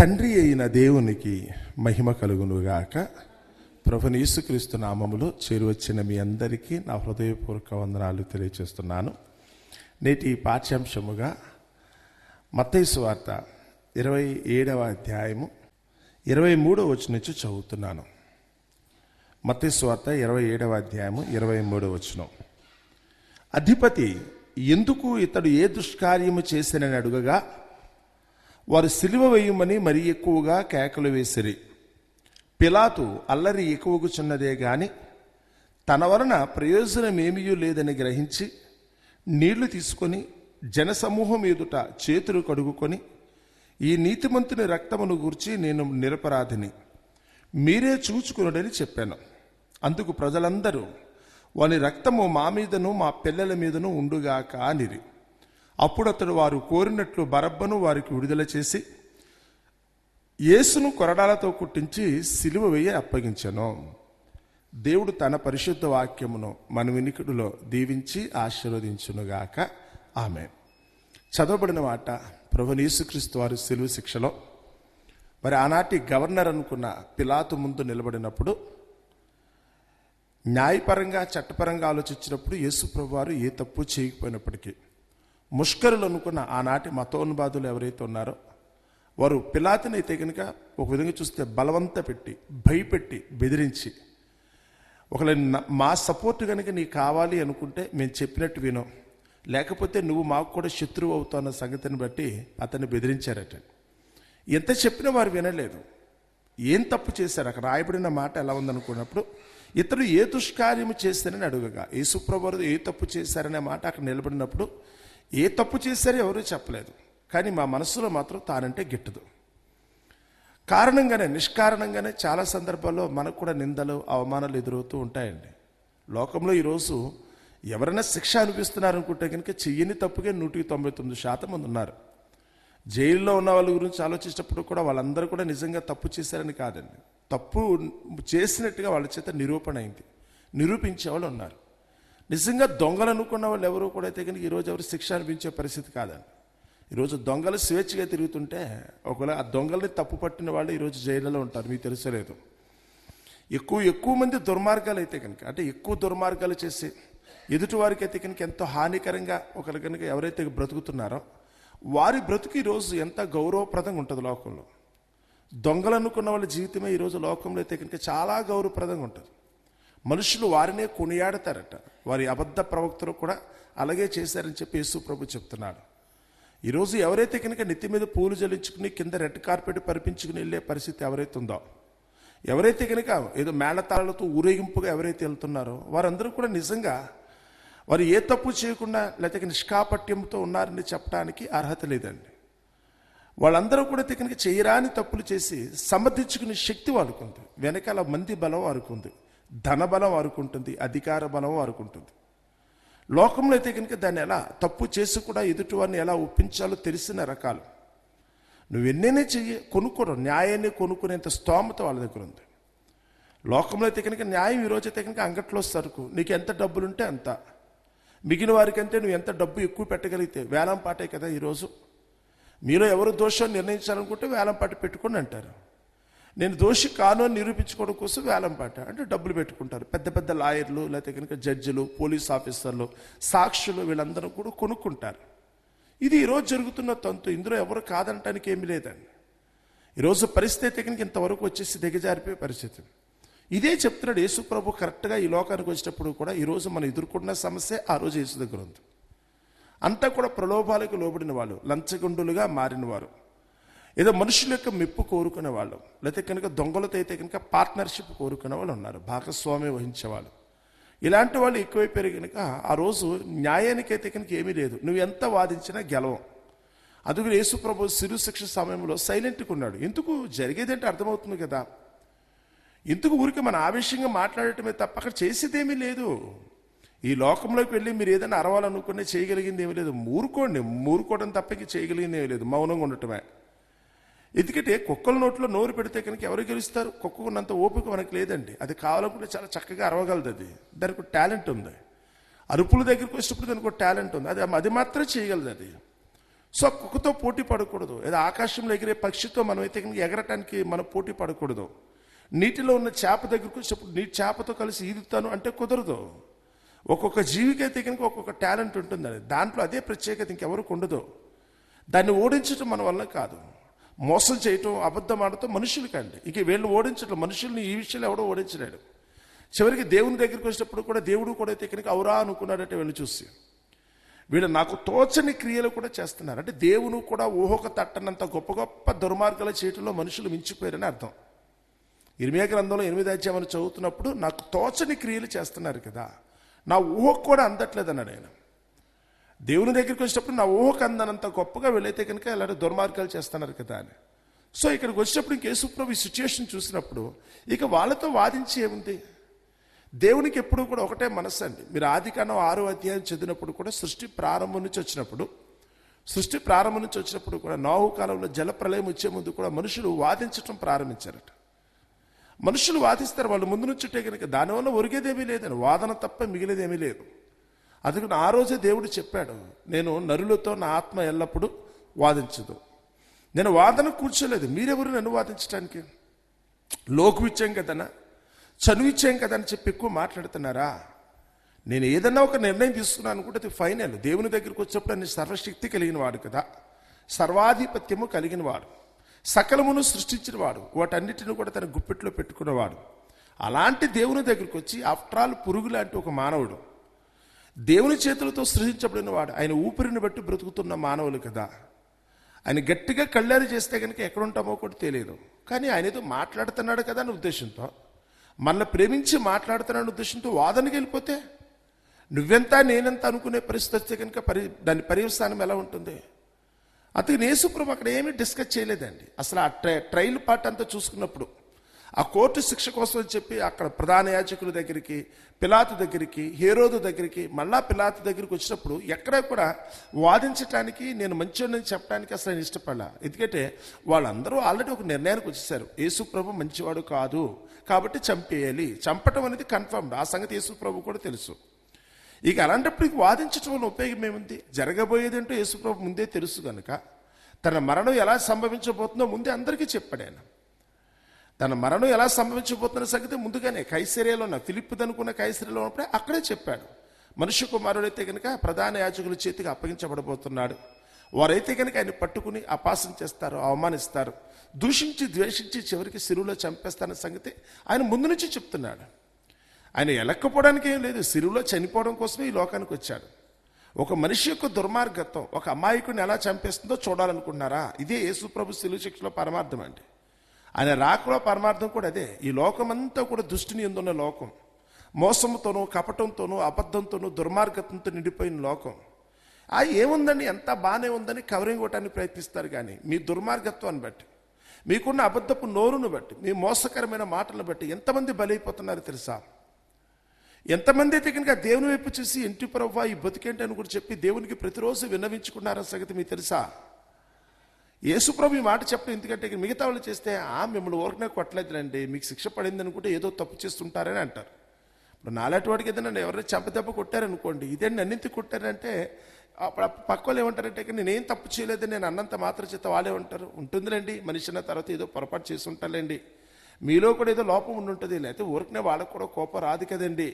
తండ్రి అయిన దేవునికి మహిమ కలుగునుగాక. ప్రభు యేసుక్రీస్తు నామములో చేరువచ్చిన మీ అందరికీ నా హృదయపూర్వక వందనాలు తెలియజేస్తున్నాను నేటి పాఠ్యాంశముగా మత్తైసు వార్త ఇరవై ఏడవ అధ్యాయము ఇరవై మూడవ వచ్చిన నుంచి చదువుతున్నాను. మత్తైసు వార్త ఇరవై ఏడవ అధ్యాయము ఇరవై మూడవ వచనం. అధిపతి ఎందుకు ఇతడు ఏ దుష్కార్యము చేసినని అడుగగా వారు సిలువ వేయమని మరీ ఎక్కువగా కేకలు వేసిరి. పిలాతు అల్లరి ఎక్కువగుచున్నదే గాని తన వలన ప్రయోజనమేమీ లేదని గ్రహించి నీళ్ళు తీసుకొని జనసమూహం ఎదుట చేతులు కడుగుకొని ఈ నీతిమంతుని రక్తమును గూర్చి నేను నిరపరాధిని. మీరే చూచుకునడని చెప్పాను. అందుకు ప్రజలందరూ వాని రక్తము మా మీదను మా పిల్లల మీదను ఉండుగాక అనిరి. అప్పుడు అతడు వారు కోరినట్లు బరబ్బను వారికి విడుదల చేసి యేసును కొరడాలతో కుట్టించి సిలువ వేయ అప్పగించెను. దేవుడు తన పరిశుద్ధ వాక్యమును మన వినికిడిలో దీవించి ఆశీర్వదించునుగాక. ఆమె. చదవబడిన మాట ప్రభు యేసుక్రీస్తు వారు సిలువ శిక్షలో. మరి ఆనాటి గవర్నర్ అనుకున్న పిలాతు ముందు నిలబడినప్పుడు న్యాయపరంగా చట్టపరంగా ఆలోచించినప్పుడు యేసు ప్రభు వారు ఏ తప్పు చేయకపోయినప్పటికీ ముష్కరులు అనుకున్న ఆనాటి మతోన్బాదులు ఎవరైతే ఉన్నారో వారు పిలాతిని అయితే కనుక ఒక విధంగా చూస్తే బలవంత పెట్టి భయపెట్టి బెదిరించి ఒకవేళ మా సపోర్ట్ కనుక నీకు కావాలి అనుకుంటే మేము చెప్పినట్టు విను. లేకపోతే నువ్వు మాకు కూడా శత్రువు అవుతాన్న సంగతిని బట్టి అతన్ని బెదిరించారట. ఎంత చెప్పినా వారు వినలేదు. ఏం తప్పు చేశారు? అక్కడ రాయబడిన మాట ఎలా ఉందనుకున్నప్పుడు ఇతడు ఏ దుష్కార్యము చేస్తారని అడుగగా యేసుప్రభు ఏ తప్పు చేశారనే మాట అక్కడ నిలబడినప్పుడు ఏ తప్పు చేశారో ఎవరూ చెప్పలేదు. కానీ మా మనసులో మాత్రం తానంటే గిట్టదు. కారణంగానే నిష్కారణంగానే చాలా సందర్భాల్లో మనకు కూడా నిందలు అవమానాలు ఎదురవుతూ ఉంటాయండి. లోకంలో ఈరోజు ఎవరైనా శిక్ష అనిపిస్తున్నారు అనుకుంటే కనుక చెయ్యని తప్పుగా నూటికి తొంభై తొమ్మిది శాతం మంది ఉన్నారు. జైల్లో ఉన్న వాళ్ళ గురించి ఆలోచించేటప్పుడు కూడా వాళ్ళందరూ కూడా నిజంగా తప్పు చేశారని కాదండి. తప్పు చేసినట్టుగా వాళ్ళ చేత నిరూపణ అయింది. నిరూపించే వాళ్ళు ఉన్నారు. నిజంగా దొంగలు అనుకున్న వాళ్ళు ఎవరు కూడా అయితే కనుక ఈరోజు ఎవరు శిక్ష అనిపించే పరిస్థితి కాదండి. ఈరోజు దొంగలు స్వేచ్ఛగా తిరుగుతుంటే ఒకవేళ ఆ దొంగల్ని తప్పు పట్టిన వాళ్ళు ఈరోజు జైళ్ళలో ఉంటారు మీకు తెలుసలేదు. ఎక్కువ ఎక్కువ మంది దుర్మార్గాలు అయితే కనుక అంటే ఎక్కువ దుర్మార్గాలు చేసి ఎదుటి వారికి అయితే కనుక ఎంతో హానికరంగా ఒకరు కనుక ఎవరైతే బ్రతుకుతున్నారో వారి బ్రతుకు ఈరోజు ఎంత గౌరవప్రదంగా ఉంటుంది లోకంలో. దొంగలు అనుకున్న వాళ్ళ జీవితమే ఈరోజు లోకంలో అయితే కనుక చాలా గౌరవప్రదంగా ఉంటుంది. మనుషులు వారినే కొనియాడతారట. వారి అబద్ధ ప్రవక్తలు కూడా అలాగే చేశారని చెప్పి యేసు ప్రభు చెప్తున్నాడు. ఈరోజు ఎవరైతే కనుక నెత్తి మీద పూలు జల్లించుకుని కింద రెడ్ కార్పెట్ పరిపించుకుని వెళ్ళే పరిస్థితి ఎవరైతే ఉందో ఎవరైతే కనుక ఏదో మేళతాళాలతో ఊరేగింపుగా ఎవరైతే వెళ్తున్నారో వారందరూ కూడా నిజంగా వారు ఏ తప్పు చేయకుండా లేకపోతే నిష్కాపట్యంతో ఉన్నారని చెప్పడానికి అర్హత లేదండి. వాళ్ళందరూ కూడా కనుక చేయరాని తప్పులు చేసి సమర్థించుకునే శక్తి వాడుకుంది వెనకాల మంది బలం వాడుకుంది ధనబలం వారుకుంటుంది అధికార బలం వారుకుంటుంది ఉంటుంది లోకంలో అయితే కనుక దాన్ని ఎలా తప్పు చేసి కూడా ఎదుటివారిని ఎలా ఒప్పించాలో తెలిసిన రకాలు. నువ్వు చెయ్యి కొనుక్కోవడం న్యాయాన్ని కొనుక్కునేంత స్తోమత వాళ్ళ దగ్గర ఉంది. లోకంలో అయితే కనుక న్యాయం ఈరోజు అయితే కనుక అంగట్లో సరుకు నీకు ఎంత డబ్బులుంటే అంత. మిగిలిన వారికంటే నువ్వు ఎంత డబ్బు ఎక్కువ పెట్టగలిగితే వేలం పాటే కదా ఈరోజు మీలో ఎవరు దోషం నిర్ణయించాలనుకుంటే వేలం పాట పెట్టుకోండి అంటారు. నేను దోషి కాను అని నిరూపించుకోవడం కోసం వేలంపాట అంటే డబ్బులు పెట్టుకుంటారు. పెద్ద పెద్ద లాయర్లు లేకపోతే కనుక జడ్జిలు పోలీస్ ఆఫీసర్లు సాక్షులు వీళ్ళందరూ కూడా కొనుక్కుంటారు. ఇది ఈరోజు జరుగుతున్న తంతు. ఇందులో ఎవరు కాదనటానికి ఏమి లేదండి. ఈరోజు పరిస్థితి కనుక ఇంతవరకు వచ్చేసి దిగజారిపోయే పరిస్థితి. ఇదే చెప్తున్నాడు యేసుప్రభు కరెక్ట్గా ఈ లోకానికి వచ్చినప్పుడు కూడా ఈరోజు మనం ఎదుర్కొన్న సమస్య ఆ రోజు యేసు దగ్గర ఉంది. అంతా కూడా ప్రలోభాలకు లోబడిన వాళ్ళు లంచగుండులుగా మారిన వారు. ఏదో మనుషుల యొక్క మెప్పు కోరుకునే వాళ్ళు. లేకపోతే కనుక దొంగలతో అయితే కనుక పార్ట్నర్షిప్ కోరుకునే వాళ్ళు ఉన్నారు. భాగస్వామ్యం వహించేవాళ్ళు. ఇలాంటి వాళ్ళు ఎక్కువైపోయారు కనుక ఆ రోజు న్యాయానికైతే కనుక ఏమీ లేదు. నువ్వు ఎంత వాదించినా గెలవం. అందుకని యేసుప్రభు శిక్ష సమయంలో సైలెంట్గా ఉన్నాడు. ఎందుకు? జరిగేదంటే అర్థమవుతుంది కదా. ఎందుకు ఊరికి మన ఆవేశంగా మాట్లాడటమే తప్ప అక్కడ చేసేదేమీ లేదు. ఈ లోకంలోకి వెళ్ళి మీరు ఏదైనా అరవాలనుకునే చేయగలిగింది ఏమీ లేదు. మూరుకోండి మూరుకోవడం తప్ప చేయగలిగింది ఏమీ లేదు. మౌనంగా ఉండటమే. ఎందుకంటే కుక్కల నోట్లో నోరు పెడితే కనుక ఎవరు గెలుస్తారు? కుక్కకున్నంత ఓపిక మనకు లేదండి. అది కావాలనుకుంటే చాలా చక్కగా అరవగలదు అది. దానికి ఒక టాలెంట్ ఉంది. అరుపుల దగ్గరికి వచ్చినప్పుడు దానికి ఒక టాలెంట్ ఉంది. అది అది మాత్రం చేయగలదు అది. సో కుక్కతో పోటీ పడకూడదు. ఏదో ఆకాశంలో ఎగిరే పక్షితో మనం అయితే కనుక ఎగరటానికి మనం పోటీ పడకూడదు. నీటిలో ఉన్న చేప దగ్గరకు వచ్చినప్పుడు నీ చేపతో కలిసి ఈదుతాను అంటే కుదరదు. ఒక్కొక్క జీవికి అయితే కనుక ఒక్కొక్క టాలెంట్ ఉంటుందని దాంట్లో అదే ప్రత్యేకత ఇంకెవరికి ఉండదు. దాన్ని ఓడించడం మన వల్ల కాదు. మోసం చేయటం అబద్ధం ఆడటం మనుషులకండి. ఇక వీళ్ళు ఓడించడం మనుషుల్ని ఈ విషయంలో ఎవడో ఓడించలేడు. చివరికి దేవుని దగ్గరికి వచ్చినప్పుడు కూడా దేవుడు కూడా అయితే ఇక్కడికి అవురా అనుకున్నాడంటే వీళ్ళు చూసి. వీళ్ళు నాకు తోచని క్రియలు కూడా చేస్తున్నారు. అంటే దేవుని కూడా ఊహక తట్టనంత గొప్ప గొప్ప దుర్మార్గాలు చేయటంలో మనుషులు మించిపోయారని అర్థం. ఇరిమియా గ్రంథంలో ఎనిమిది అధ్యాయం చదువుతున్నప్పుడు నాకు తోచని క్రియలు చేస్తున్నారు కదా. నా ఊహకు కూడా అందట్లేదన్నాడు ఆయన. దేవుని దగ్గరికి వచ్చినప్పుడు నా ఊహకు అందనంత గొప్పగా వెళ్ళైతే కనుక ఇలాంటి దుర్మార్గాలు చేస్తున్నారు కదా అని. సో ఇక్కడికి వచ్చినప్పుడు ఇంకేసుప్రభు ఈ సిచ్యుయేషన్ చూసినప్పుడు ఇక వాళ్ళతో వాదించి ఏముంది? దేవునికి ఎప్పుడు కూడా ఒకటే మనస్సు అండి. మీరు ఆదికాండం ఆరో అధ్యాయం చదివినప్పుడు కూడా సృష్టి ప్రారంభం నుంచి వచ్చినప్పుడు సృష్టి ప్రారంభం నుంచి వచ్చినప్పుడు కూడా నాహు కాలంలో జల ప్రళయం వచ్చే ముందు కూడా మనుషులు వాదించటం ప్రారంభించారట. మనుషులు వాదిస్తారు వాళ్ళు ముందు నుంచుంటే కనుక దానివల్ల ఒరిగేదేమీ లేదని వాదన తప్ప మిగిలేదేమీ లేదు. అందుకని ఆ రోజే దేవుడు చెప్పాడు నేను నరులతో నా ఆత్మ ఎల్లప్పుడూ వాదించదు. నేను వాదన కూర్చోలేదు మీరెవరు నన్ను వాదించడానికి లోకు ఇచ్చాం కదనా? చనువు ఇచ్చాం కదా అని చెప్పి ఎక్కువ మాట్లాడుతున్నారా? నేను ఏదన్నా ఒక నిర్ణయం తీసుకున్నాను అనుకుంటే అది ఫైనల్. దేవుని దగ్గరికి వచ్చినప్పుడు నేను సర్వశక్తి కలిగిన వాడు కదా. సర్వాధిపత్యము కలిగిన వాడు. సకలమును సృష్టించిన వాడు. వాటన్నిటిని కూడా తన గుప్పెట్లో పెట్టుకున్నవాడు. అలాంటి దేవుని దగ్గరికి వచ్చి ఆఫ్టర్ ఆల్ పురుగు లాంటి ఒక మానవుడు. దేవుని చేతులతో సృజించబడిన వాడు. ఆయన ఊపిరిని బట్టి బ్రతుకుతున్న మానవులు కదా. ఆయన గట్టిగా కళ్ళారి చేస్తే కనుక ఎక్కడుంటామో కూడా తెలియదు. కానీ ఆయన ఏదో మాట్లాడుతున్నాడు కదా అనే ఉద్దేశంతో మనల్ని ప్రేమించి మాట్లాడుతున్నాడు ఉద్దేశంతో వాదనకి వెళ్ళిపోతే నువ్వెంత నేనెంత అనుకునే పరిస్థితి వస్తే కనుక పరి దాని పర్యవసానం ఎలా ఉంటుంది? అందుకని యేసుప్రభు అక్కడ ఏమీ డిస్కస్ చేయలేదండి. అసలు ఆ ట్రై ట్రయల్ పార్ట్ అంతా చూసుకున్నప్పుడు ఆ కోర్టు శిక్ష కోసం చెప్పి అక్కడ ప్రధాన యాజకుల దగ్గరికి పిలాతు దగ్గరికి హేరోదు దగ్గరికి మళ్ళా పిలాతు దగ్గరికి వచ్చినప్పుడు ఎక్కడ కూడా వాదించటానికి నేను మంచివాడిని చెప్పడానికి అసలు నేను ఇష్టపడలా. ఎందుకంటే వాళ్ళందరూ ఆల్రెడీ ఒక నిర్ణయానికి వచ్చేసారు. యేసు ప్రభు మంచివాడు కాదు కాబట్టి చంపేయాలి. చంపటం అనేది కన్ఫర్మ్డ్. ఆ సంగతి యేసు ప్రభు కూడా తెలుసు. ఇక అలాంటప్పుడు వాదించటం వాదించడం వల్ల ఉపయోగం ఏముంది? జరగబోయేది అంటే యేసుప్రభు ముందే తెలుసు కనుక తన మరణం ఎలా సంభవించబోతుందో ముందే అందరికీ చెప్పాడు ఆయన. తన మరణం ఎలా సంభవించబోతున్న సంగతి ముందుగానే కైసరియాలో ఉన్న ఫిలిప్ అనుకున్న కైసరియాలో ఉన్నప్పుడే అక్కడే చెప్పాడు. మనుష్య కుమారుడైతే కనుక ప్రధాన యాజకుల చేతికి అప్పగించబడబోతున్నాడు. వారైతే కనుక ఆయన పట్టుకుని అపాసం చేస్తారు అవమానిస్తారు దూషించి ద్వేషించి చివరికి సిరువులో చంపేస్తారన్న సంగతి ఆయన ముందు నుంచి చెప్తున్నాడు. ఆయన ఎలక్కపోవడానికి ఏం లేదు సిరువులో చనిపోవడం కోసమే ఈ లోకానికి వచ్చాడు. ఒక మనిషి యొక్క దుర్మార్గత్వం ఒక అమాయకుడిని ఎలా చంపేస్తుందో చూడాలనుకుంటున్నారా ఇదే యేసుప్రభు సిలువ శిక్షలో పరమార్థం అండి. ఆయన రాకలో పరమార్థం కూడా అదే. ఈ లోకమంతా కూడా దుష్టిని ఎందున్న లోకం. మోసంతోనూ కపటంతోనూ అబద్ధంతోనూ దుర్మార్గతంతో నిండిపోయిన లోకం. ఆ ఏముందండి? ఎంత బాగానే ఉందని కవరింగ్ ఇవ్వడానికి ప్రయత్నిస్తారు కానీ మీ దుర్మార్గత్వాన్ని బట్టి మీకున్న అబద్ధపు నోరును బట్టి మీ మోసకరమైన మాటలను బట్టి ఎంతమంది బలైపోతున్నారు తెలుసా? ఎంతమంది అయితే కనుక దేవుని వైపు చూసి ఇంటి ప్రభా ఈ బతికేంటి? అని కూడా చెప్పి దేవునికి ప్రతిరోజు విన్నవించుకున్నారన్న సంగతి మీకు తెలుసా? యేసుప్రభు ఈ మాట చెప్పడం ఎందుకంటే మిగతా వాళ్ళు చేస్తే ఆ మిమ్మల్ని ఊరకనే కొట్టలేదులండి మీకు శిక్ష పడింది అనుకుంటే ఏదో తప్పు చేస్తుంటారని అంటారు. ఇప్పుడు నాలాంటి వాడికి ఏదైనా ఎవరైనా చెంపదెబ్బ కొట్టారనుకోండి ఇదే నన్నింటి కొట్టారంటే అప్పుడు పక్క వాళ్ళు ఏమంటారంటే నేనేం తప్పు చేయలేదు నేను అన్నంత మాత్రం చేత వాళ్ళే ఉంటారు. ఉంటుందిలేండి మనిషి అన్న తర్వాత ఏదో పొరపాటు చేసి ఉంటారులేండి మీలో కూడా ఏదో లోపం ఉండి ఉంటుంది లేకపోతే ఊరికనే వాళ్ళకు కూడా కోపం రాదు కదండి.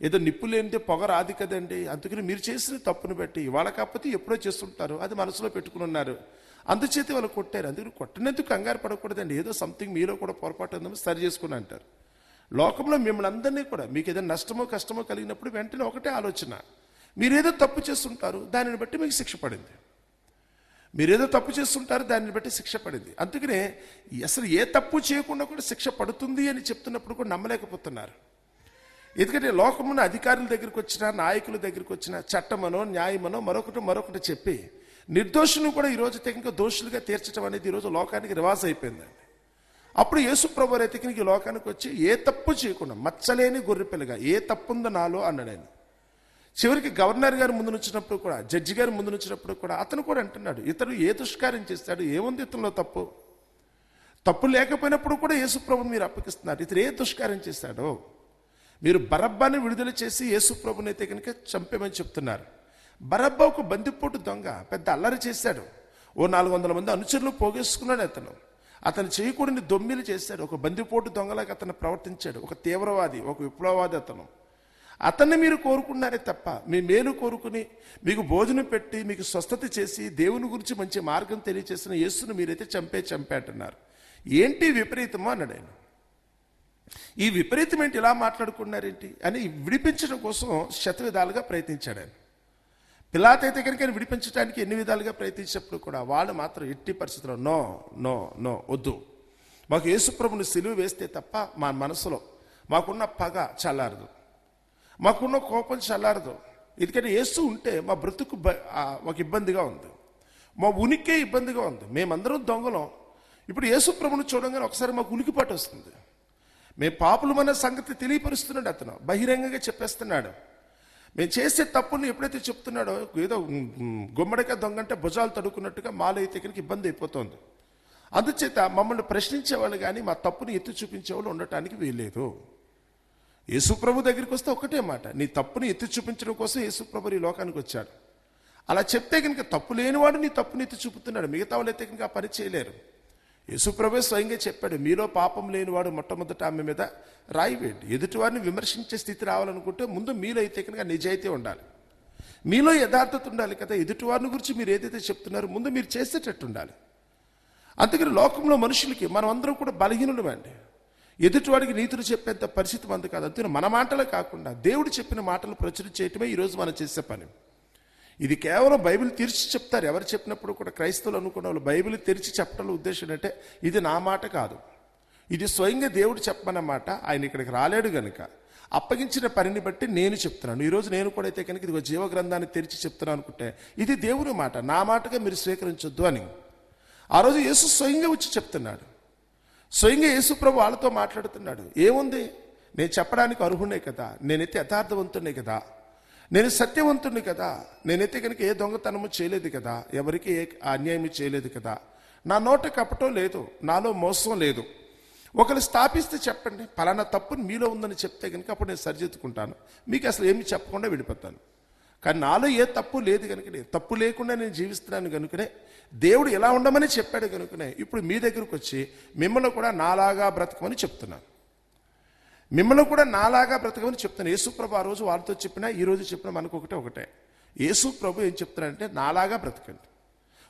ఏదో నిప్పు లేనిదే పొగ రాదు కదండి. అందుకని మీరు చేసిన తప్పును బట్టి వాళ్ళ కాకపోతే ఎప్పుడో చేస్తుంటారు అది మనసులో పెట్టుకుని ఉన్నారు. అందుచేత వాళ్ళు కొట్టారు. అందుకని కొట్టినందుకు కంగారు పడకూడదండి. ఏదో సంథింగ్ మీలో కూడా పొరపాటు ఉందని సరి చేసుకుని అంటారు. లోకంలో మిమ్మల్ని అందరినీ కూడా మీకు ఏదైనా నష్టమో కష్టమో కలిగినప్పుడు వెంటనే ఒకటే ఆలోచన. మీరేదో తప్పు చేస్తుంటారు దానిని బట్టి మీకు శిక్ష పడింది. మీరేదో తప్పు చేస్తుంటారు దానిని బట్టి శిక్ష పడింది. అందుకనే అసలు ఏ తప్పు చేయకుండా కూడా శిక్ష పడుతుంది అని చెప్తున్నప్పుడు కూడా నమ్మలేకపోతున్నారు. ఎందుకంటే లోకమున్న అధికారుల దగ్గరికి వచ్చిన నాయకుల దగ్గరికి వచ్చినా చట్టమనో న్యాయమనో మరొకటి మరొకటి చెప్పి నిర్దోషులను కూడా ఈరోజు తెగక దోషులుగా తీర్చడం అనేది ఈరోజు లోకానికి రివాజ్ అయిపోయిందండి. అప్పుడు యేసు ప్రభు తెగనికి ఈ లోకానికి వచ్చి ఏ తప్పు చేయకుండా మచ్చలేని గొర్రెపిల్లగా ఏ తప్పు ఉందో నాలో అన్నాడు ఆయన. చివరికి గవర్నర్ గారు ముందు నుంచినప్పుడు కూడా జడ్జి గారు ముందు నుంచినప్పుడు కూడా అతను కూడా అంటున్నాడు ఇతను ఏ దుష్కార్యం చేస్తాడు ఏముంది ఇతనిలో తప్పు? తప్పు లేకపోయినప్పుడు కూడా యేసుప్రభుని మీరు అప్పగిస్తున్నారు ఇతను ఏ దుష్కార్యం చేస్తాడో? మీరు బరబ్బాన్ని విడుదల చేసి యేసుప్రభుని అయితే కనుక చంపేమని చెప్తున్నారు. బరబ్బా ఒక బందిపోటు దొంగ పెద్ద అల్లరి చేశాడు. ఓ నాలుగు వందల మంది అనుచరులు పోగేసుకున్నాడు అతను. అతను చేయకూడని దొమ్మిలు చేశాడు. ఒక బందిపోటు దొంగలాగా అతను ప్రవర్తించాడు. ఒక తీవ్రవాది ఒక విప్లవవాది అతను. అతన్ని మీరు కోరుకున్నారే తప్ప మీ మేలు కోరుకుని మీకు భోజనం పెట్టి మీకు స్వస్థత చేసి దేవుని గురించి మంచి మార్గం తెలియచేసిన యేసును మీరైతే చంపే చంపేట్టున్నారు ఏంటి విపరీతమో? అన్నాడు ఆయన. ఈ విపరీతం ఏంటి ఇలా మాట్లాడుకున్నారేంటి? అని విడిపించడం కోసం శతవిధాలుగా ప్రయత్నించాడు ఆయన. పిలాత్ కనుక విడిపించడానికి ఎన్ని విధాలుగా ప్రయత్నించినప్పుడు కూడా వాళ్ళు మాత్రం ఎట్టి పరిస్థితుల్లో నో నో నో వద్దు. మాకు యేసుప్రభుని సిలువ వేస్తే తప్ప మా మనసులో మాకున్న పగ చల్లారదు. మాకున్న కోపం చల్లారదు. ఎందుకంటే యేసు ఉంటే మా బ్రతుకు బ- ఒక ఇబ్బందిగా ఉంది. మా ఉనికే ఇబ్బందిగా ఉంది. మేమందరం దొంగలం. ఇప్పుడు యేసుప్రభుని చూడంగానే ఒకసారి మాకు ఉనికిపాటు వస్తుంది. మేము పాపులమన్న సంగతి తెలియపరుస్తున్నాడు అతను. బహిరంగంగా చెప్పేస్తున్నాడు. మేము చేసే తప్పుని ఎప్పుడైతే చెప్తున్నాడో ఏదో గుమ్మడికాయ దొంగంటే భుజాలు తడుకున్నట్టుగా మాలో కనుక ఇబ్బంది అయిపోతుంది. అందుచేత మమ్మల్ని ప్రశ్నించేవాళ్ళు కానీ మా తప్పుని ఎత్తి చూపించేవాళ్ళు ఉండటానికి వీల్లేదు. యేసుప్రభు దగ్గరికి వస్తే ఒకటే మాట నీ తప్పుని ఎత్తి చూపించడం కోసం యేసుప్రభు ఈ లోకానికి వచ్చాడు. అలా చెప్తే కనుక తప్పు లేనివాడు నీ తప్పుని ఎత్తి చూపుతున్నాడు మిగతా వాళ్ళు అయితే కనుక పని చేయలేరు. యేసుప్రభే స్వయంగా చెప్పాడు మీలో పాపం లేనివాడు మొట్టమొదట ఆమె మీద రాయి వేయండి ఎదుటివారిని విమర్శించే స్థితి రావాలనుకుంటే ముందు మీలో అయితే కనుక నిజాయితీ ఉండాలి. మీలో యథార్థత ఉండాలి కదా. ఎదుటివారిని గురించి మీరు ఏదైతే చెప్తున్నారో ముందు మీరు చేసేటట్టు ఉండాలి. అందుకని లోకంలో మనుషులకి మనం అందరం కూడా బలహీనులమండి. ఎదుటివాడికి నీతులు చెప్పేంత పరిస్థితి మంది కాదు. అందుకని మన మాటలే కాకుండా దేవుడు చెప్పిన మాటలు ప్రచురం చేయటమే ఈరోజు మనం చేసే పని. ఇది కేవలం బైబిల్ తెరిచి చెప్తారు. ఎవరు చెప్పినప్పుడు కూడా క్రైస్తవులు అనుకున్న వాళ్ళు బైబిల్ తెరిచి చెప్పడంలో ఉద్దేశం ఏంటంటే ఇది నా మాట కాదు. ఇది స్వయంగా దేవుడు చెప్పనమాట ఆయన ఇక్కడికి రాలేడు గనుక అప్పగించిన పనిని బట్టి నేను చెప్తున్నాను. ఈరోజు నేను కూడా అయితే కనుక ఇది జీవ గ్రంథాన్ని తెరిచి చెప్తున్నాను అనుకుంటే ఇది దేవుని మాట. నా మాటగా మీరు స్వీకరించొద్దు అని. ఆ రోజు యేసు స్వయంగా వచ్చి చెప్తున్నాడు. స్వయంగా యేసు ప్రభు వాళ్ళతో మాట్లాడుతున్నాడు. ఏముంది? నేను చెప్పడానికి అర్హునే కదా. నేనైతే యథార్థవంతునే కదా. నేను సత్యవంతుణ్ణి కదా. నేనైతే కనుక ఏ దొంగతనము చేయలేదు కదా. ఎవరికి ఏ అన్యాయం చేయలేదు కదా. నా నోట కపటం లేదు. నాలో మోసం లేదు. ఒకరు స్థాపిస్తే చెప్పండి ఫలానా తప్పు మీలో ఉందని చెప్తే కనుక అప్పుడు నేను సరిదిద్దుకుంటాను. మీకు అసలు ఏమి చెప్పకుండా విడిపోతాను కానీ నాలో ఏ తప్పు లేదు కనుకనే తప్పు లేకుండా నేను జీవిస్తున్నాను కనుకనే దేవుడు ఎలా ఉండమని చెప్పాడు కనుకనే ఇప్పుడు మీ దగ్గరకు వచ్చి మిమ్మల్ని కూడా నాలాగా బ్రతకమని చెప్తున్నాను. మిమ్మల్ని కూడా నాలాగా బ్రతకమని చెప్తాను. యేసుప్రభు ఆ రోజు వాళ్ళతో చెప్పినా ఈ రోజు చెప్పినా మనకు ఒకటే. ఒకటే యేసు ప్రభు ఏం చెప్తున్నాడంటే నాలాగా బ్రతకండి.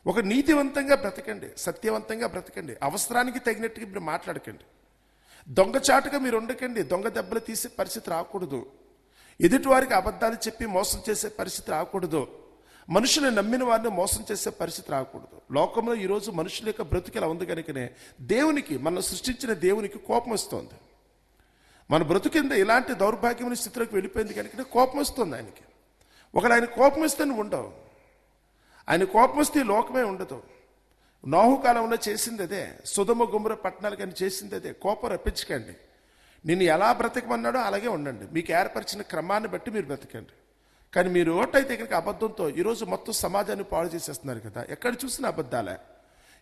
ఒక నీతివంతంగా బ్రతకండి సత్యవంతంగా బ్రతకండి అవసరానికి తగినట్టుగా మీరు మాట్లాడకండి. దొంగచాటుగా మీరు ఉండకండి దొంగ దెబ్బలు తీసే పరిస్థితి రాకూడదు. ఎదుటివారికి అబద్ధాలు చెప్పి మోసం చేసే పరిస్థితి రాకూడదు. మనుషులు నమ్మిన వారిని మోసం చేసే పరిస్థితి రాకూడదు. లోకంలో ఈరోజు మనుషుల యొక్క బ్రతుకు ఉంది కనుకనే దేవునికి మనం సృష్టించిన దేవునికి కోపం వస్తుంది. మన బ్రతుకింద ఇలాంటి దౌర్భాగ్యమైన స్థితిలోకి వెళ్ళిపోయింది కనుక కోపం వస్తుంది ఆయనకి. ఒకడు ఆయన కోపం వస్తే నువ్వు ఉండవు. ఆయన కోపం వస్తే లోకమే ఉండదు. నాహు కాలంలో చేసింది అదే. సుధమ గుమ్మర పట్టణాలకి అని చేసింది అదే. కోపం రప్పించకండి. నిన్ను ఎలా బ్రతకమన్నాడో అలాగే ఉండండి. మీకు ఏర్పరిచిన క్రమాన్ని బట్టి మీరు బ్రతకండి. కానీ మీరు ఓటైతే కనుక అబద్ధంతో ఈరోజు మొత్తం సమాజాన్ని పాడు చేసేస్తున్నారు కదా. ఎక్కడ చూసినా అబద్ధాలే.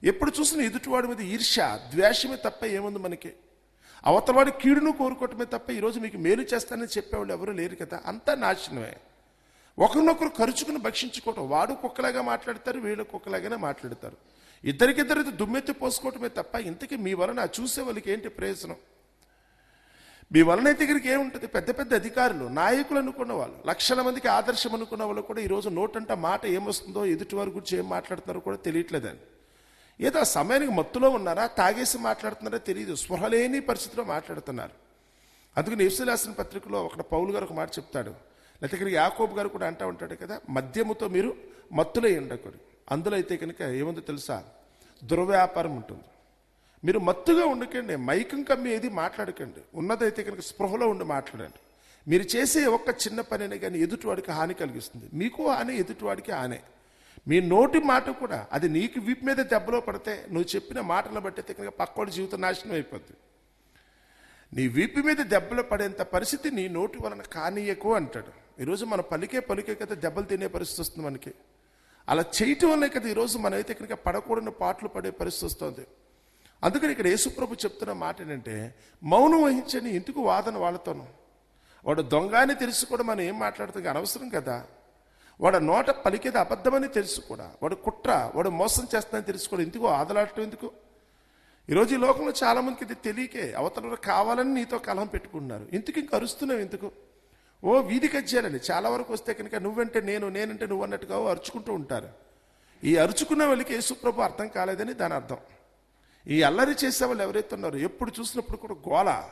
ఎప్పుడు చూసినా ఎదుటివాడి మీద ఈర్ష్య ద్వేషమే తప్ప ఏముంది మనకి? అవతలవాడి కీడును కోరుకోవటమే తప్ప ఈరోజు మీకు మేలు చేస్తానని చెప్పేవాళ్ళు ఎవరు లేరు కదా. అంతా నాశనమే. ఒకరినొకరు ఖర్చుకుని భక్షించుకోవటం వాడు కుక్కలాగా మాట్లాడతారు వీళ్ళు కుక్కలాగానే మాట్లాడతారు. ఇద్దరికిద్దరు దుమ్మెత్తి పోసుకోవటమే తప్ప ఇంతకీ మీ వలన చూసే వాళ్ళకి ఏంటి ప్రయోజనం? మీ వలన దగ్గరికి ఏముంటుంది పెద్ద పెద్ద అధికారులు నాయకులు అనుకున్న వాళ్ళు లక్షల మందికి ఆదర్శం అనుకున్న వాళ్ళు కూడా ఈరోజు నోటంట మాట ఏమొస్తుందో ఎదుటి వారి గురించి ఏం మాట్లాడుతున్నారో కూడా తెలియట్లేదని. ఏదో సమయానికి మత్తులో ఉన్నారా? తాగేసి మాట్లాడుతున్నారా? తెలియదు స్పృహ లేని పరిస్థితిలో మాట్లాడుతున్నారు. అందుకని ఎఫ్సిలాసిన పత్రికలో ఒక పౌలు గారు ఒక మాట చెప్తాడు. లేకపోతే ఇక్కడ యాకోబు గారు కూడా అంటూ ఉంటాడు కదా మద్యముతో మీరు మత్తులై ఉండకూడదు. అందులో అయితే కనుక ఏముందో తెలుసా? దుర్వ్యాపారం ఉంటుంది. మీరు మత్తుగా ఉండకండి మైకం కమ్మి ఏది మాట్లాడకండి. ఉన్నదైతే కనుక స్పృహలో ఉండి మాట్లాడండి. మీరు చేసే ఒక్క చిన్న పనినే కానీ ఎదుటివాడికి హాని కలిగిస్తుంది. మీకు హాని ఎదుటివాడికి హానే. మీ నోటి మాట కూడా అది నీకు వీపు మీద దెబ్బలో పడితే నువ్వు చెప్పిన మాటలు బట్టి అయితే పక్కోడి జీవితం నాశనం అయిపోద్ది. నీ వీపు మీద దెబ్బలు పడేంత పరిస్థితి నీ నోటి వలన కానీయకు అంటాడు. ఈరోజు మన పలికే పలికే కదా దెబ్బలు తినే పరిస్థితి వస్తుంది మనకి. అలా చేయటం వల్లే కదా ఈరోజు మనం అయితే ఇక్కడికి పడకూడని పాటలు పడే పరిస్థితి వస్తుంది. అందుకని ఇక్కడ యేసుప్రభు చెప్తున్న మాట ఏంటంటే మౌనం వహించని ఇంటికి వాదన వాళ్ళతోను. వాడు దొంగ అని తెలిసి కూడా మనం ఏం మాట్లాడుతుంది అనవసరం కదా. వాడు నోట పలికేది అబద్ధమని తెలుసు కూడా. వాడు కుట్ర వాడు మోసం చేస్తానని తెలుసు కూడా. ఎందుకు? ఆదలాడటం ఎందుకు? ఈరోజు ఈ లోకంలో చాలామందికి ఇది తెలియకే. అవతల కావాలని నీతో కలహం పెట్టుకుంటున్నారు. ఎందుకు ఇంక అరుస్తున్నావు ఎందుకు? ఓ వీధి వచ్చేయాలండి చాలా వరకు వస్తే కనుక నువ్వంటే నేను నేనంటే నువ్వు అన్నట్టుగా అరుచుకుంటూ ఉంటారు. ఈ అరుచుకున్న వాళ్ళకి యేసుప్రభు అర్థం కాలేదని దాని అర్థం. ఈ అల్లరి చేసే వాళ్ళు ఎవరైతే ఉన్నారో ఎప్పుడు చూసినప్పుడు కూడా గోల.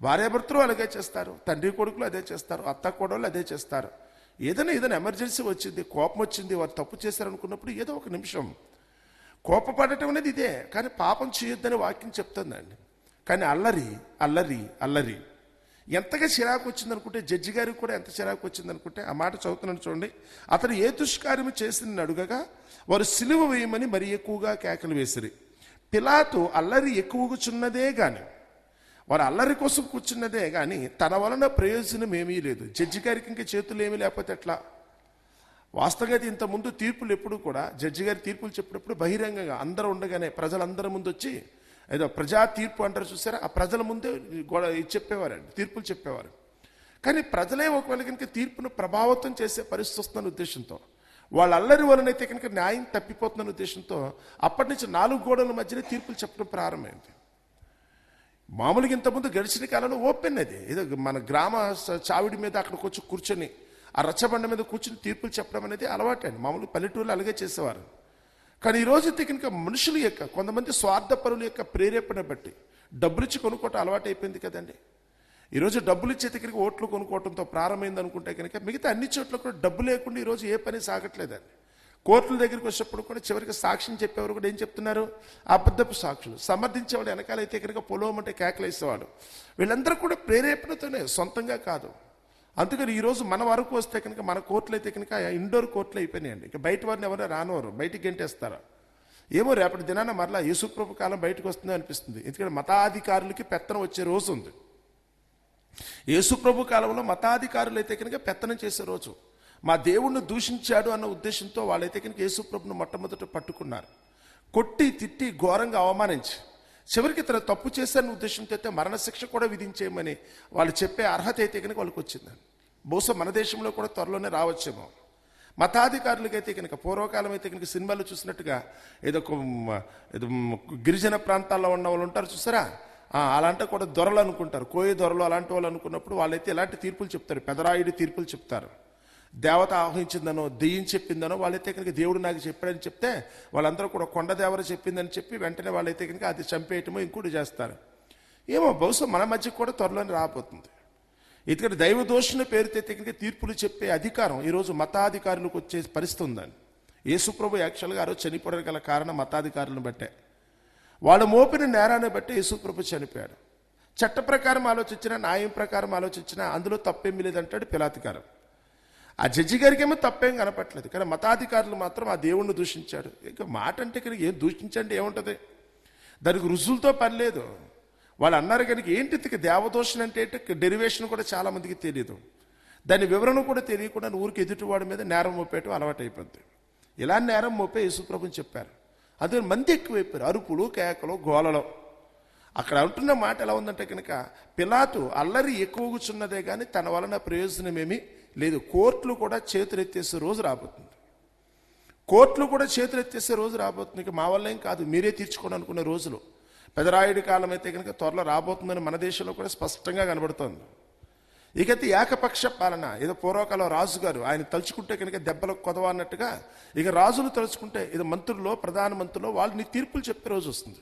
భార్యాభర్తలు అలాగే చేస్తారు. తండ్రి కొడుకులు అదే చేస్తారు. అత్త కోడళ్ళు అదే చేస్తారు. ఏదైనా ఏదైనా ఎమర్జెన్సీ వచ్చింది కోపం వచ్చింది వారు తప్పు చేశారనుకున్నప్పుడు ఏదో ఒక నిమిషం. కోపపడటం అనేది ఇదే కానీ పాపం చేయొద్దని వాక్యం చెప్తుందండి. కానీ అల్లరి అల్లరి అల్లరి. ఎంతగా చిరాకు వచ్చిందనుకుంటే జడ్జి గారికి కూడా ఎంత చిరాకు వచ్చిందనుకుంటే ఆ మాట చదువుతున్నాను చూడండి. అతను ఏ దుష్కార్యము చేసిందని అడుగగా వారు సిలువ వేయమని మరి ఎక్కువగా కేకలు వేసిరి. పిలాతు అల్లరి ఎక్కువగా చున్నదే కానీ వారు అల్లరి కోసం కూర్చున్నదే కానీ తన వలన ప్రయోజనం ఏమీ లేదు. జడ్జి గారికి ఇంకా చేతులు ఏమీ లేకపోతే ఎట్లా? వాస్తవంగా ఇంతకుముందు తీర్పులు ఎప్పుడు కూడా జడ్జి గారి తీర్పులు చెప్పినప్పుడు బహిరంగంగా అందరూ ఉండగానే ప్రజలందరి ముందు వచ్చి ఏదో ప్రజా తీర్పు అంటారు చూసారా? ఆ ప్రజల ముందే గొడవ చెప్పేవారండి తీర్పులు చెప్పేవారు. కానీ ప్రజలే ఒకవేళ కనుక తీర్పును ప్రభావితం చేసే పరిస్థితి వస్తుందన్న ఉద్దేశంతో వాళ్ళ అల్లరి వలనైతే కనుక న్యాయం తప్పిపోతుందన్న ఉద్దేశంతో అప్పటి నుంచి నాలుగు గోడల మధ్యనే తీర్పులు చెప్పడం ప్రారంభమైంది. మామూలుగా ఇంతకుముందు గడిచిన కాలంలో ఓపెన్ అది. ఏదో మన గ్రామ చావిడి మీద అక్కడికి వచ్చి కూర్చొని ఆ రచ్చబండ మీద కూర్చుని తీర్పులు చెప్పడం అనేది అలవాటు అండి. మామూలు పల్లెటూరులో అలాగే చేసేవారు. కానీ ఈ రోజు కనుక మనుషుల యొక్క కొంతమంది స్వార్థపరుల యొక్క ప్రేరేపణ బట్టి డబ్బులు ఇచ్చి కొనుక్కోవటం అలవాటు అయిపోయింది కదండి. ఈరోజు డబ్బులు ఇచ్చే దగ్గరికి ఓట్లు కొనుక్కోవడంతో ప్రారంభమైంది అనుకుంటే కనుక మిగతా అన్ని చోట్ల కూడా డబ్బు లేకుండా ఈరోజు ఏ పని సాగట్లేదండి. కోర్టుల దగ్గరికి వచ్చినప్పుడు కూడా చివరికి సాక్ష్యం చెప్పేవారు కూడా ఏం చెప్తున్నారు? అబద్ధపు సాక్షులు. సమర్థించేవాడు వెనకాలైతే కనుక పొలవమంటే కేకలేసేవాడు వీళ్ళందరూ కూడా ప్రేరేపణతోనే సొంతంగా కాదు. అందుకని ఈరోజు మన వరకు వస్తే కనుక మన కోర్టులు అయితే కనుక ఇండోర్ కోర్టులు అయిపోయినాయండి. ఇక బయట వారిని ఎవరైనా రానివారు బయటికి గెంటేస్తారా. ఏమో రేపటి దినాన మరలా యేసుప్రభు కాలం బయటకు వస్తుందో అనిపిస్తుంది. ఎందుకంటే మతాధికారులకి పెత్తనం వచ్చే రోజు ఉంది. యేసుప్రభు కాలంలో మతాధికారులు అయితే కనుక పెత్తనం చేసే రోజు. మా దేవుణ్ణి దూషించాడు అన్న ఉద్దేశంతో వాళ్ళైతే కనుక యేసుప్రభును మొట్టమొదట పట్టుకున్నారు. కొట్టి తిట్టి ఘోరంగా అవమానించి. చివరికి తన తప్పు చేశారన్న ఉద్దేశంతో అయితే మరణశిక్ష కూడా విధించేయమని వాళ్ళు చెప్పే అర్హత అయితే కనుక వాళ్ళకి వచ్చిందని బహుశా మన దేశంలో కూడా త్వరలోనే రావచ్చేమో. మతాధికారులకైతే కనుక పూర్వకాలం అయితే కనుక సినిమాలు చూసినట్టుగా ఏదో ఒక ఏదో గిరిజన ప్రాంతాల్లో ఉన్న వాళ్ళు ఉంటారు చూసారా? అలాంటి కూడా దొరలు అనుకుంటారు. కోయ దొరలు అలాంటి వాళ్ళు అనుకున్నప్పుడు వాళ్ళైతే ఎలాంటి తీర్పులు చెప్తారు? పెదరాయుడి తీర్పులు చెప్తారు. దేవత ఆహ్వానించిందనో దెయ్యం చెప్పిందనో వాళ్ళైతే కనుక దేవుడు నాకు చెప్పాడని చెప్తే వాళ్ళందరూ కూడా కొండ దేవర చెప్పిందని చెప్పి వెంటనే వాళ్ళైతే కనుక అది చంపేయటమో ఇంకోటి చేస్తారు. ఏమో బహుశా మన మధ్య కూడా త్వరలోనే రాబోతుంది. ఎందుకంటే దైవ దోషుని పేరుతో కనుక తీర్పులు చెప్పే అధికారం ఈరోజు మతాధికారులకు వచ్చే పరిస్థితి ఉందండి. యేసుప్రభు యాక్చువల్గా ఆ రోజు చనిపోవడానికి గల కారణం మతాధికారులను బట్టే. వాళ్ళు మోపిన నేరాన్ని బట్టి యేసుప్రభు చనిపోయాడు. చట్ట ప్రకారం ఆలోచించినా న్యాయం ప్రకారం ఆలోచించినా అందులో తప్పేమీ లేదంటాడు పిలాధికారం ఆ జడ్జి గారికి ఏమో తప్పేం కనపట్లేదు కానీ మతాధికారులు మాత్రం ఆ దేవుణ్ణి దూషించాడు. ఇక మాట అంటే కనుక ఏం దూషించండి ఏముంటుంది? దానికి రుజువులతో పని లేదు వాళ్ళు అన్నారు కనుక ఏంటి ఇక దేవదోషణ అంటే ఏంటి? డెరివేషన్ కూడా చాలా మందికి తెలియదు దాని వివరణ కూడా తెలియకుండా ఊరికి ఎదుటివాడి మీద నేరం మోపేయటం అలవాటు ఇలా నేరం మోపే యేసుప్రభుని చెప్పారు. అదే మంది ఎక్కువైపోయారు. అరుపులు కేకలు గోలలో. అక్కడ అంటున్న మాట ఎలా ఉందంటే కనుక పిలాతు అల్లరి ఎక్కువ కూర్చున్నదే కానీ తన వలన ప్రయోజనమేమి లేదు కోర్టులు కూడా చేతులెత్తేసే రోజు రాబోతుంది. కోర్టులు కూడా చేతులెత్తేసే రోజు రాబోతుంది. ఇక మా వల్ల ఏం కాదు మీరే తీర్చుకోండి అనుకునే రోజులు. పెదరాయుడి కాలం అయితే కనుక త్వరలో రాబోతుందని మన దేశంలో కూడా స్పష్టంగా కనబడుతోంది. ఇకైతే ఏకపక్ష పాలన ఏదో పూర్వకాలం రాజుగారు ఆయన తలుచుకుంటే కనుక దెబ్బలకు కొదవ అన్నట్టుగా ఇక రాజులు తలుచుకుంటే ఇది మంత్రుల్లో ప్రధానమంత్రులు వాళ్ళని తీర్పులు చెప్పే రోజు వస్తుంది.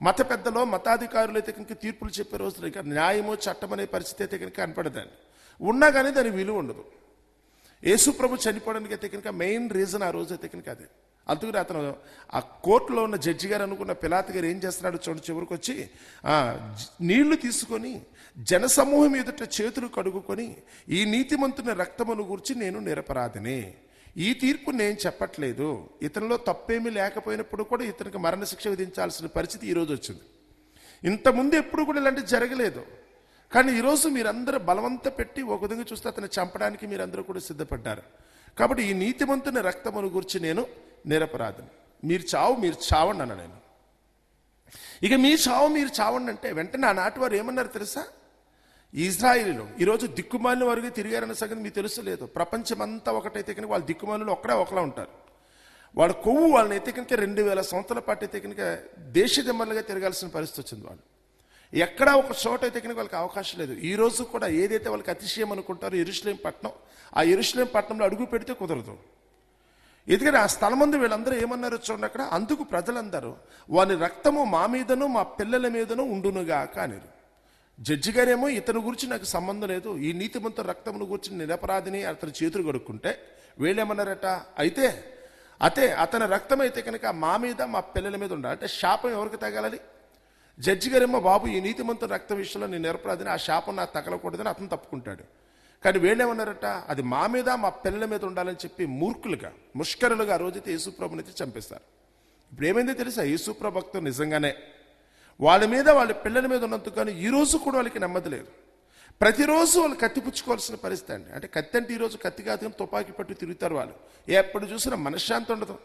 మత పెద్దలో మతాధికారులు అయితే కనుక తీర్పులు చెప్పే రోజులు ఇక న్యాయము చట్టం అనే పరిస్థితి అయితే కనుక కనపడదండి. ఉన్నా కానీ దాని విలువ ఉండదు. యేసు ప్రభు చనిపోవడానికి అయితే కనుక మెయిన్ రీజన్ ఆ రోజు అయితే కనుక అదే. అందుకని అతను ఆ కోర్టులో ఉన్న జడ్జి గారు అనుకున్న పిలాత్ గారు ఏం చేస్తున్నాడు చూడండి చివరికి వచ్చి నీళ్ళు తీసుకొని జనసమూహం ఎదుట చేతులు కడుగుకొని ఈ నీతిమంతుని రక్తమును గురించి నేను నిరపరాధిని. ఈ తీర్పు నేను చెప్పట్లేదు. ఇతనిలో తప్పేమీ లేకపోయినప్పుడు కూడా ఇతనికి మరణశిక్ష విధించాల్సిన పరిస్థితి ఈరోజు వచ్చింది. ఇంతకుముందు ఎప్పుడు కూడా ఇలాంటివి జరగలేదు. కానీ ఈరోజు మీరందరూ బలవంత పెట్టి ఒక విధంగా చూస్తే అతను చంపడానికి మీరందరూ కూడా సిద్ధపడ్డారు. కాబట్టి ఈ నీతిమంతుని రక్తమును గురించి నేను నిరపరాధిని. మీరు చావు మీరు చావండి అన్న నేను ఇక మీ చావు మీరు చావండి అంటే వెంటనే ఆనాటి వారు ఏమన్నారు తెలుసా? ఇజ్రాయిలీలు ఈరోజు దిక్కుమాలిన వారికి తిరిగారన్న సంగతి మీకు తెలుసు లేదు? ప్రపంచం అంతా ఒకటైతే కనుక వాళ్ళ దిక్కుమాలిలో ఒకడే ఒకలా ఉంటారు. వాళ్ళ కొవ్వు వాళ్ళని అయితే కనుక రెండు వేల సంవత్సరాల పాటు అయితే కనుక దేశ దిమ్మలుగా తిరగాల్సిన పరిస్థితి వచ్చింది వాళ్ళు. ఎక్కడా ఒక చోట అయితే కనుక వాళ్ళకి అవకాశం లేదు. ఈ రోజు కూడా ఏదైతే వాళ్ళకి అతిశయం అనుకుంటారో ఎరుశ్లేం పట్టణం ఆ ఎరుశ్లేం పట్టణంలో అడుగు పెడితే కుదరదు. ఎందుకంటే ఆ స్థలం ముందు వీళ్ళందరూ ఏమన్నారు చూడండి అక్కడ. అందుకు ప్రజలందరూ వాని రక్తము మా మీదను మా పిల్లల మీదను ఉండునుగా కానిరు జడ్జి గారేమో ఇతని గురించి నాకు సంబంధం లేదు. ఈ నీతిమంత రక్తమును గురించి నిరపరాధిని అతని చేతులు కడుక్కుంటే వీళ్ళేమన్నారట? అయితే అతే అతని రక్తం అయితే కనుక మా మీద మా పిల్లల మీద ఉండాలి. అంటే శాపం ఎవరికి తగలాలి? జడ్జి గారేమో బాబు ఈ నీతిమంతుల రక్త విషయంలో నేను నిరపరాధిని ఆ శాపం నాకు తగలకూడదని అతను తప్పుకుంటాడు. కానీ వీళ్ళేమన్నారట అది మా మీద మా పిల్లల మీద ఉండాలని చెప్పి మూర్ఖులుగా ముష్కరులుగా ఆ రోజైతే యేసుప్రభునైతే చంపేస్తారు ఇప్పుడు ఏమైందో తెలుసా? యేసుప్రభు నిజంగానే. వాళ్ళ మీద వాళ్ళ పిల్లల మీద ఉన్నందుకు కానీ ఈ రోజు కూడా వాళ్ళకి నెమ్మది లేదు. ప్రతిరోజు వాళ్ళు కత్తిపుచ్చుకోవాల్సిన పరిస్థితి అండి. అంటే కత్తి అంటే ఈరోజు కత్తి కాదు తుపాకీ పట్టు తిరుగుతారు వాళ్ళు. ఎప్పుడు చూసినా మనశ్శాంతి ఉండదు.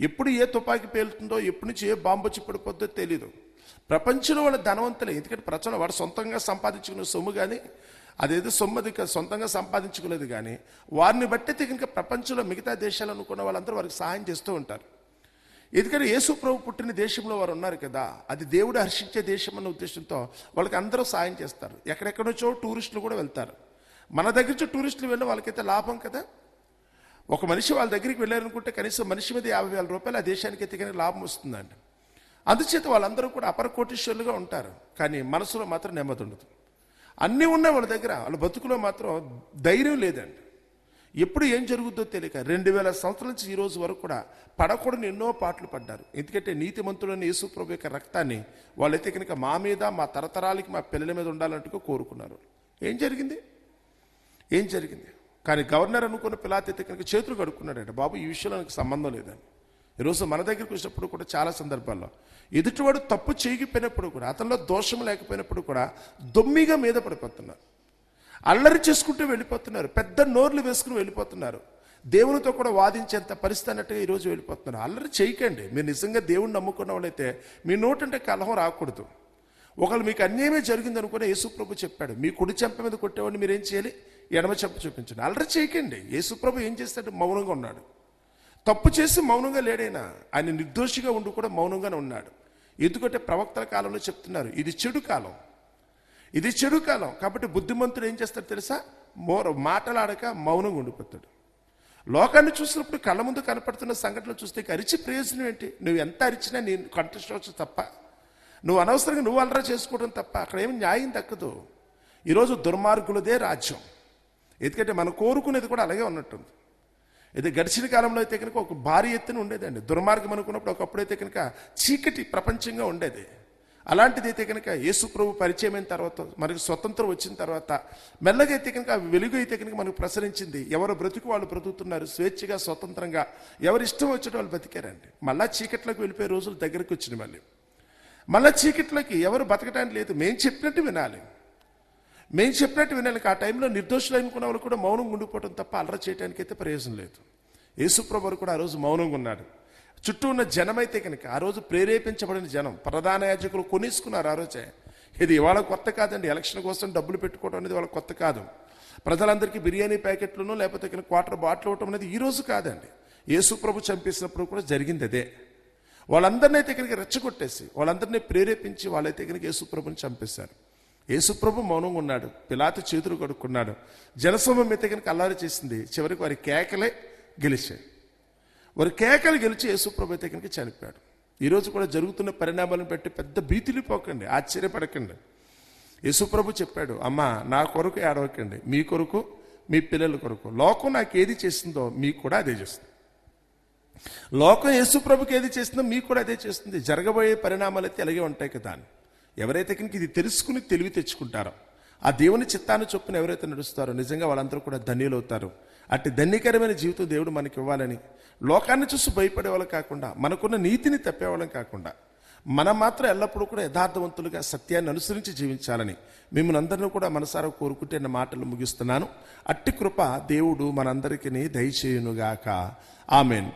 ఎప్పుడు ఏ తుపాకీ పేలుతుందో ఎప్పటి నుంచి ఏ బాంబు వచ్చి పడిపోద్దో తెలియదు ప్రపంచంలో వాళ్ళ ధనవంతులే. ఎందుకంటే ప్రపంచంలో వాడు సొంతంగా సంపాదించుకున్న సొమ్ము కానీ అదేదో సొమ్మది సొంతంగా సంపాదించుకోలేదు కానీ వారిని బట్టి కనుక ప్రపంచంలో మిగతా దేశాలు అనుకున్న వాళ్ళందరూ వారికి సహాయం చేస్తూ ఉంటారు. ఎందుకంటే యేసు ప్రభు పుట్టిన దేశంలో వారు ఉన్నారు కదా అది దేవుడు హర్షించే దేశం అన్న ఉద్దేశంతో వాళ్ళకి అందరూ సాయం చేస్తారు. ఎక్కడెక్కడొచ్చో టూరిస్టులు కూడా వెళ్తారు. మన దగ్గర నుంచి టూరిస్టులు వెళ్ళి వాళ్ళకైతే లాభం కదా. ఒక మనిషి వాళ్ళ దగ్గరికి వెళ్ళారనుకుంటే కనీసం మనిషి మీద యాభై వేల రూపాయలు ఆ దేశానికి ఎత్తికని లాభం వస్తుందండి. అందుచేత వాళ్ళందరూ కూడా అపరకోటీశ్వరులుగా ఉంటారు. కానీ మనసులో మాత్రం నెమ్మది ఉండదు. అన్నీ ఉన్నాయి వాళ్ళ దగ్గర వాళ్ళ బతుకులో మాత్రం ధైర్యం లేదండి ఎప్పుడు ఏం జరుగుద్దో తెలియక రెండు వేల సంవత్సరాల నుంచి ఈ రోజు వరకు కూడా పడకూడని ఎన్నో పాటలు పడ్డారు. ఎందుకంటే నీతిమంతుడైన యేసు యేసుప్రభు యొక్క రక్తాన్ని వాళ్ళైతే కనుక మా మీద మా తరతరాలకి మా పిల్లల మీద ఉండాలంటూ కోరుకున్నారు. ఏం జరిగింది? ఏం జరిగింది? కానీ గవర్నర్ అనుకున్న పిలాతైతే కనుక చేతులు కడుక్కున్నాడంట. బాబు ఈ విషయంలో నాకు సంబంధం లేదని. ఈరోజు మన దగ్గరికి వచ్చినప్పుడు కూడా చాలా సందర్భాల్లో. ఎదుటివాడు తప్పు చేయకపోయినప్పుడు కూడా అతనిలో దోషం లేకపోయినప్పుడు కూడా దొమ్మిగా మీద పడిపోతున్నారు. అల్లరి చేసుకుంటూ వెళ్ళిపోతున్నారు. పెద్ద నోర్లు వేసుకుని వెళ్ళిపోతున్నారు. దేవునితో కూడా వాదించేంత పరిస్థితి అన్నట్టుగా ఈరోజు వెళ్ళిపోతున్నారు. అల్లరి చేయకండి. మీరు నిజంగా దేవుణ్ణి నమ్ముకున్న వాళ్ళైతే మీ నోటంటే కలహం రాకూడదు. ఒకళ్ళు మీకు అన్యాయమే జరిగింది అనుకునే యేసుప్రభు చెప్పాడు మీ కుడి చెంప మీద కొట్టేవాడిని మీరేం చేయాలి? ఎడమ చెంప చూపించండి. అల్లరి చేయకండి. యేసుప్రభు ఏం చేస్తాడు? మౌనంగా ఉన్నాడు. తప్పు చేసి మౌనంగా లేడైనా ఆయన నిర్దోషిగా ఉండి కూడా మౌనంగానే ఉన్నాడు. ఎందుకంటే ప్రవక్తల కాలంలో చెప్తున్నారు ఇది చెడు కాలం. ఇది చెడు కాలం. కాబట్టి బుద్ధిమంతుడు ఏం చేస్తాడు తెలుసా? మోర మాటలాడక మౌనంగా ఉండిపోతాడు. లోకాన్ని చూసినప్పుడు కళ్ళ ముందు కనపడుతున్న సంఘటనలు చూస్తే అరిచి ప్రయోజనం ఏంటి? నువ్వు ఎంత అరిచినా నీ కంటెస్ట్ తప్ప. నువ్వు అనవసరంగా నువ్వు అలరా చేసుకోవడం తప్ప. అక్కడ ఏమి న్యాయం దక్కదు. ఈరోజు దుర్మార్గులదే రాజ్యం. ఎందుకంటే మనం కోరుకునేది కూడా అలాగే ఉన్నట్టుంది. ఇది గడిచిన కాలంలో అయితే కనుక ఒక భారీ ఎత్తున ఉండేదండి. దుర్మార్గం అనుకున్నప్పుడు ఒకప్పుడైతే కనుక చీకటి ప్రపంచంగా ఉండేది. అలాంటిది అయితే కనుక యేసు ప్రభు పరిచయం అయిన తర్వాత మనకు స్వతంత్రం వచ్చిన తర్వాత మెల్లగా అయితే కనుక వెలుగు అయితే కనుక మనకు ప్రసరించింది. ఎవరు బ్రతుకు వాళ్ళు బ్రతుకుతున్నారు స్వేచ్ఛగా స్వతంత్రంగా ఎవరి ఇష్టం వచ్చేట వాళ్ళు బతికారండి. మళ్ళా చీకట్లోకి వెళ్ళిపోయే రోజులు దగ్గరికి వచ్చినాయి మళ్ళీ. మళ్ళా చీకట్లోకి ఎవరు బతకడానికి లేదు. మేము చెప్పినట్టు వినాలి. మేము చెప్పినట్టు వినాలి ఆ టైంలో నిర్దోషులు అనుకున్న వాళ్ళు కూడా మౌనంగా ఉండిపోవడం తప్ప అలర చేయడానికి అయితే ప్రయోజనం లేదు. యేసుప్రభు కూడా ఆ రోజు మౌనంగా ఉన్నాడు. చుట్టూ ఉన్న జనమైతే కనుక ఆ రోజు ప్రేరేపించబడిన జనం ప్రధాన యాజకులు కొనేసుకున్నారు ఆ రోజే. ఇది ఇవాళ కొత్త కాదండి. ఎలక్షన్ కోసం డబ్బులు పెట్టుకోవడం అనేది వాళ్ళ కొత్త కాదు. ప్రజలందరికీ బిర్యానీ ప్యాకెట్లను లేకపోతే క్వార్టర్ బాటిల్ ఇవ్వటం అనేది ఈ రోజు కాదండి. యేసుప్రభు చంపేసినప్పుడు కూడా జరిగింది అదే. వాళ్ళందరినీ అయితే కనుక రెచ్చగొట్టేసి వాళ్ళందరినీ ప్రేరేపించి వాళ్ళైతే కనుక యేసుప్రభుని చంపేశారు. యేసుప్రభు మౌనంగా ఉన్నాడు. పిలాతు చేతులు కడుక్కున్నాడు. జనసమం అయితే కల్లారి అల్లారి చేసింది చివరికి వారి కేకలే గెలిచాయి. వారి కేకలు గెలిచి యేసుప్రభు అయితే చనిపోయాడు. ఈరోజు కూడా జరుగుతున్న పరిణామాలను బట్టి పెద్ద భీతిలి పోకండి ఆశ్చర్యపడకండి. యేసుప్రభు చెప్పాడు అమ్మా నా కొరకు ఏడవకండి. మీ కొరకు మీ పిల్లల కొరకు. లోకం నాకు ఏది చేసిందో మీకు కూడా అదే చేస్తుంది. లోకం యేసుప్రభుకి ఏది చేసిందో మీకు కూడా అదే చేస్తుంది. జరగబోయే పరిణామాలు అయితే అలాగే ఉంటాయి కదా అని. ఎవరైతే కనుక ఇది తెలుసుకుని తెలివి తెచ్చుకుంటారో ఆ దేవుని చిత్తాన్ని చొప్పున ఎవరైతే నడుస్తారో నిజంగా వాళ్ళందరూ కూడా ధన్యులవుతారు. అట్టి ధన్యకరమైన జీవితం దేవుడు మనకి ఇవ్వాలని లోకాన్ని చూసి భయపడేవాళ్ళు కాకుండా మనకున్న నీతిని తప్పేవాళ్ళం కాకుండా మనం మాత్రం ఎల్లప్పుడూ కూడా యథార్థవంతులుగా సత్యాన్ని అనుసరించి జీవించాలని మిమ్మల్ని అందరినీ కూడా మనసారా కోరుకుంటే నా మాటలు ముగిస్తున్నాను. అట్టి కృప దేవుడు మనందరికీ దయచేయునుగాక. ఆమెన్.